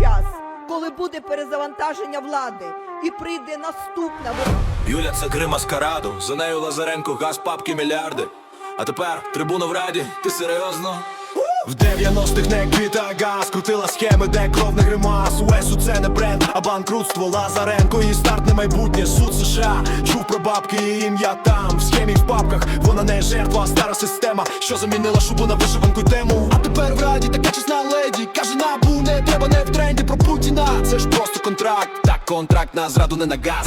час, коли буде перезавантаження влади і прийде наступна Юля, це гри маскараду, за нею Лазаренко, газ, папки, мільярди. А тепер трибуна в раді, ти серйозно? В 90-х не квіта газ, крутила схеми, де кров не гримас УЕСу це не бренд, а банкрутство Лазаренко і старт не майбутнє суд США Чув про бабки і ім'я там В схемі в папках, вона не жертва, а стара система, що замінила шубу на вишиванку тему. А тепер в раді така чесна леді, каже набу, не треба не в тренді про Путіна. Це ж просто контракт, так контракт на зраду не на газ.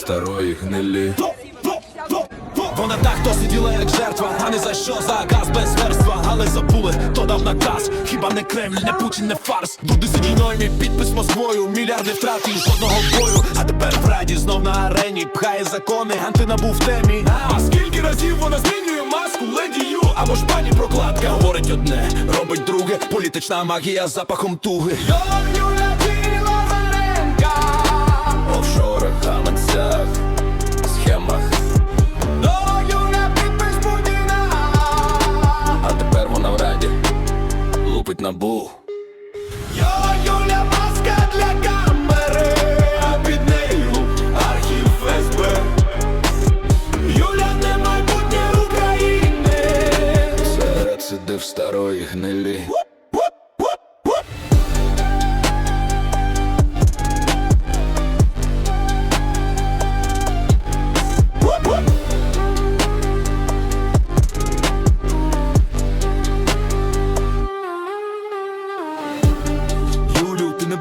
Старої гнилі вона так то сиділа як жертва, а не за що за газ без верства, але забули, то дав наказ. Хіба не Кремль, не Путін, не фарс. Буде сидіною мій підпис Москвою, мільярди втрат і жодного бою. А тепер в раді знов на арені пхає закони, антинабу в темі. А скільки разів вона змінює маску, ледію або ж пані прокладка говорить одне, робить друге, політична магія з запахом туги. Лупить набу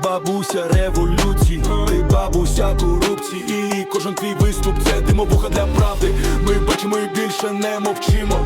бабуся революції, ти бабуся корупції, і кожен твій виступ це димовуха для правди. Ми бачимо і більше не мовчимо.